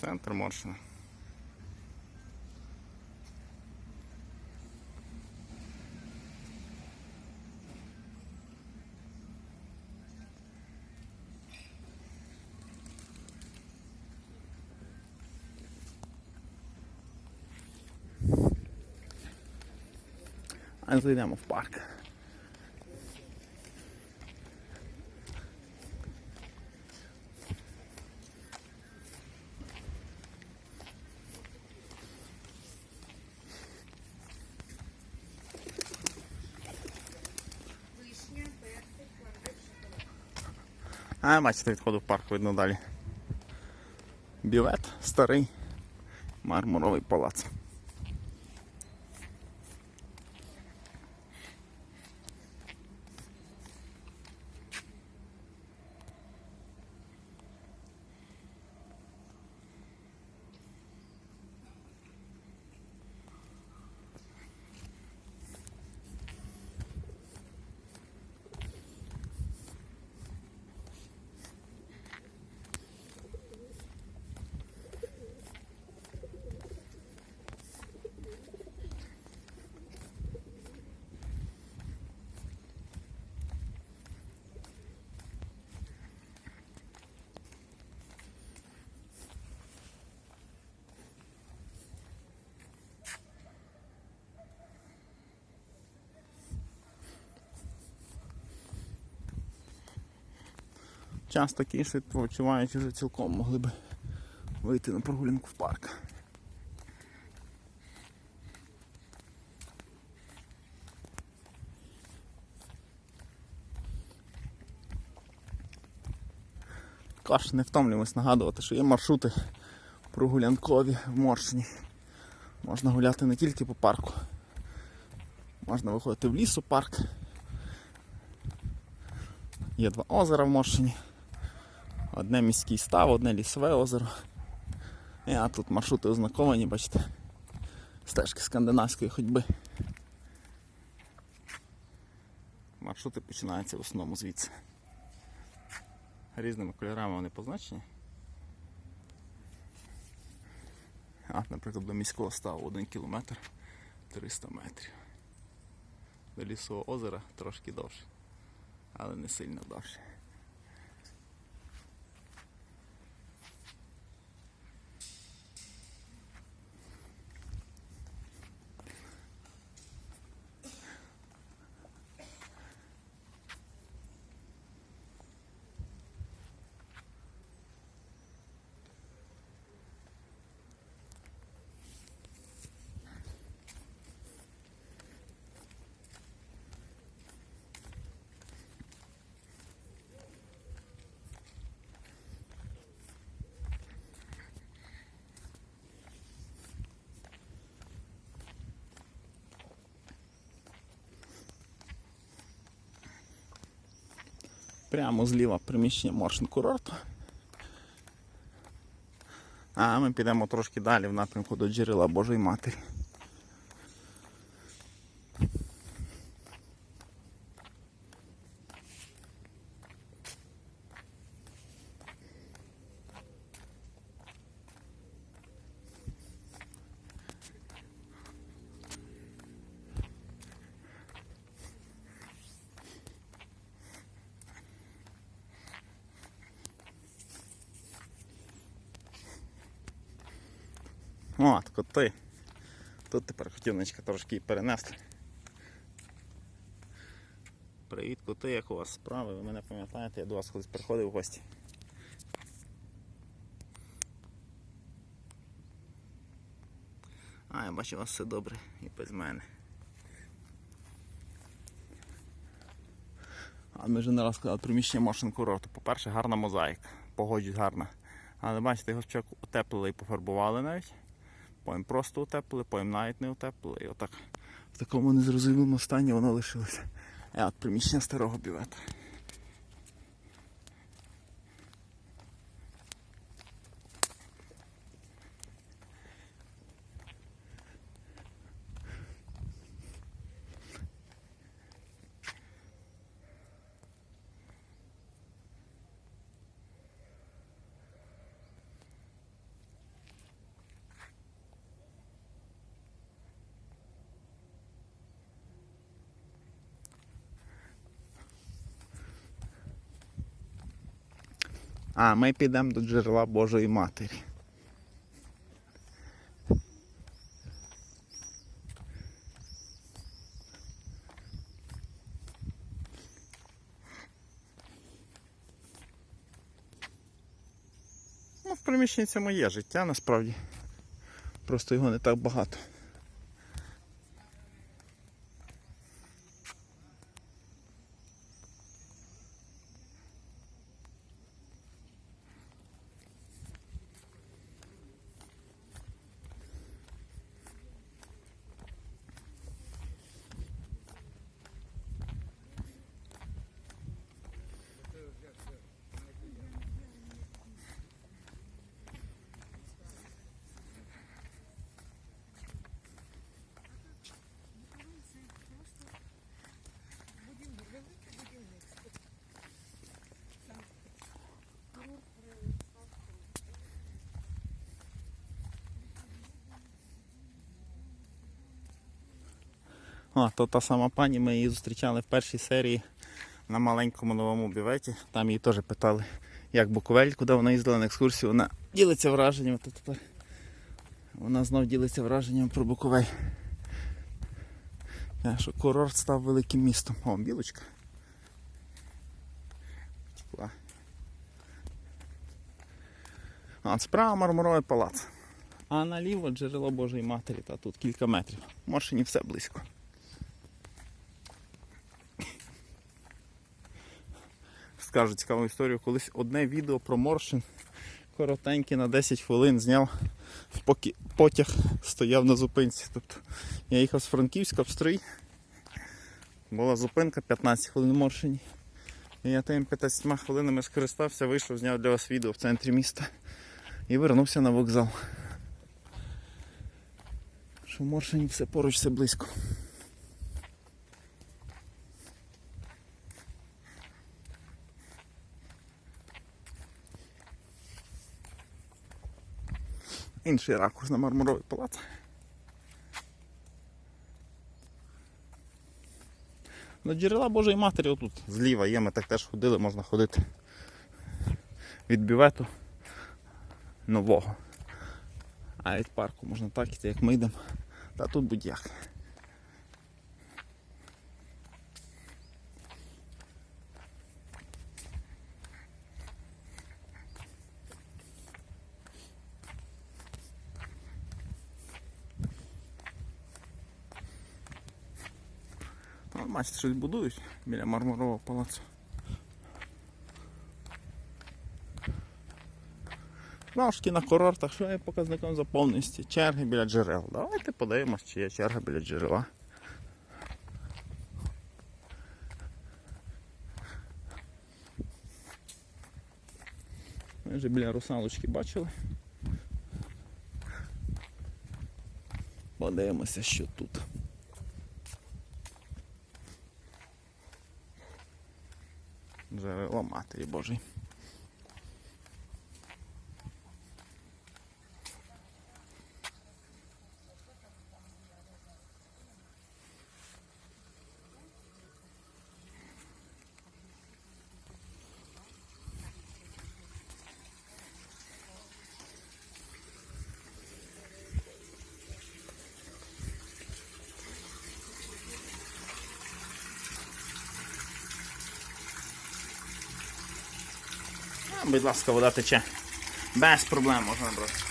Центр Моршина. А зайдемо в парк. А, бачите, відходу в парк видно далі. Бювет старий, мармуровий палац. Час такий, що відпочиваючи вже цілком могли б вийти на прогулянку в парк. Також не втомлюємось нагадувати, що є маршрути прогулянкові в Моршині. Можна гуляти не тільки по парку. Можна виходити в лісопарк. Є два озера в Моршині. Одне міський став, одне лісове озеро. А тут маршрути ознаковані, бачите. Стежки скандинавської ходьби. Маршрути починаються в основному звідси. Різними кольорами вони позначені. А, наприклад, до міського ставу 1 кілометр 300 метрів. До лісового озера трошки довше, але не сильно довше. Прямо зліва приміщення маршин курорту. А ми підемо трошки далі в напрямку до джерела Божої Матері. О, коти. Тут тепер хотівничка трошки перенесли. Привіт, коти, як у вас справи? Ви мене пам'ятаєте, я до вас колись приходив в гості. А, я бачу, у вас все добре і без мене. А ми вже не раз сказали приміщення Мошен курорту. По-перше, гарна мозаїка. Погоджусь гарна. Але бачите, його спочатку утеплили і пофарбували навіть. Потім просто утеплили, потім навіть не утеплили. І отак в такому незрозумілому стані воно лишилося. А от приміщення старого бювета. А ми підемо до джерела Божої Матері. Ну, в приміщенні це моє життя насправді. Просто його не так багато. А, то та сама пані, ми її зустрічали в першій серії на маленькому новому бюветі. Там її теж питали, як Буковель, куди вона їздила на екскурсію. Вона ділиться враженнями, то тепер вона знов ділиться враженнями про Буковель. Що курорт став великим містом. О, білочка. Втекла. А, справа мармуровий палац. А наліво джерело Божої Матері, та тут кілька метрів. Моршині все близько. Скажу цікаву історію. Колись одне відео про моршин коротеньке на 10 хвилин зняв, поки потяг стояв на зупинці. Тобто я їхав з Франківська в Стрий. Була зупинка 15 хвилин в моршині. І я тим 15 хвилинами скористався, вийшов, зняв для вас відео в центрі міста і вернувся на вокзал. Що в Моршині все поруч, все близько. Інший ракурс на мармуровий палац. До джерела Божої Матері отут зліва є, ми так теж ходили, можна ходити від бювету нового. А від парку можна так іти, як ми йдемо. Та тут будь-як. Бачите, щось будують біля мармурового палацу. Знову на курортах, що є показником заповненості? Черги біля джерел. Давайте подивимось, чи є черга біля джерела. Ми вже біля русалочки бачили. Подивимося, що тут. Джерело Матері Божої. Будь ласка, вода тече. Без проблем можна брати.